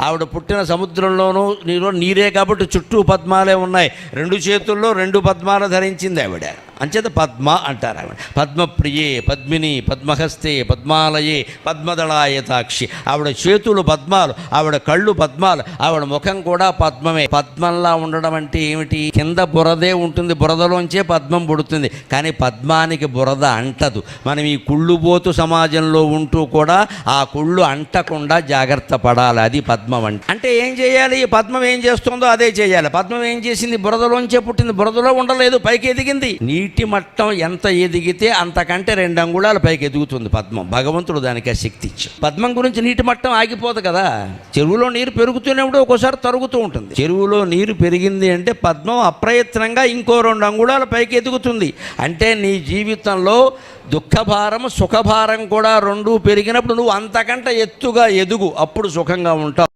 ఆవిడ పుట్టిన సముద్రంలోనూ నీలో నీరే కాబట్టి చుట్టూ పద్మాలే ఉన్నాయి. రెండు చేతుల్లో రెండు పద్మాలు ధరించింది ఆవిడ. అంచేత పద్మ అంటారు ఆవిడ. పద్మప్రియే పద్మిని పద్మహస్తే పద్మాలయే పద్మదళాయతాక్షి ఆవిడ చేతులు పద్మాలు ఆవిడ కళ్ళు పద్మాలు ఆవిడ ముఖం కూడా పద్మమే. పద్మంలా ఉండడం అంటే ఏమిటి? కింద బురదే ఉంటుంది బురదలోంచే పద్మం పుడుతుంది. కానీ పద్మానికి బురద అంటదు. మనం ఈ కుళ్ళుబోతు సమాజంలో ఉంటూ కూడా ఆ కుళ్ళు అంటకుండా జాగ్రత్త పడాలి. అది పద్మం అంటే. అంటే ఏం చేయాలి? ఈ పద్మం ఏం చేస్తుందో అదే చేయాలి. పద్మం ఏం చేసింది? బురదలోంచే పుట్టింది. బురదలో ఉండలేదు పైకి ఎదిగింది. నీటి మట్టం ఎంత ఎదిగితే అంతకంటే రెండు అంగుళాలు పైకి ఎదుగుతుంది పద్మం. భగవంతుడు దానికి ఆ శక్తి ఇచ్చాడు. పద్మం గురించి నీటి మట్టం ఆగిపోదు కదా. చెరువులో నీరు పెరుగుతున్నప్పుడు ఒక్కోసారి తరుగుతూ ఉంటుంది. చెరువులో నీరు పెరిగింది అంటే పద్మం అప్రయత్నంగా ఇంకో రెండు అంగుళాల పైకి ఎదుగుతుంది. అంటే నీ జీవితంలో దుఃఖభారం సుఖభారం కూడా రెండూ పెరిగినప్పుడు నువ్వు అంతకంటే ఎత్తుగా ఎదుగు. అప్పుడు సుఖంగా ఉంటావు.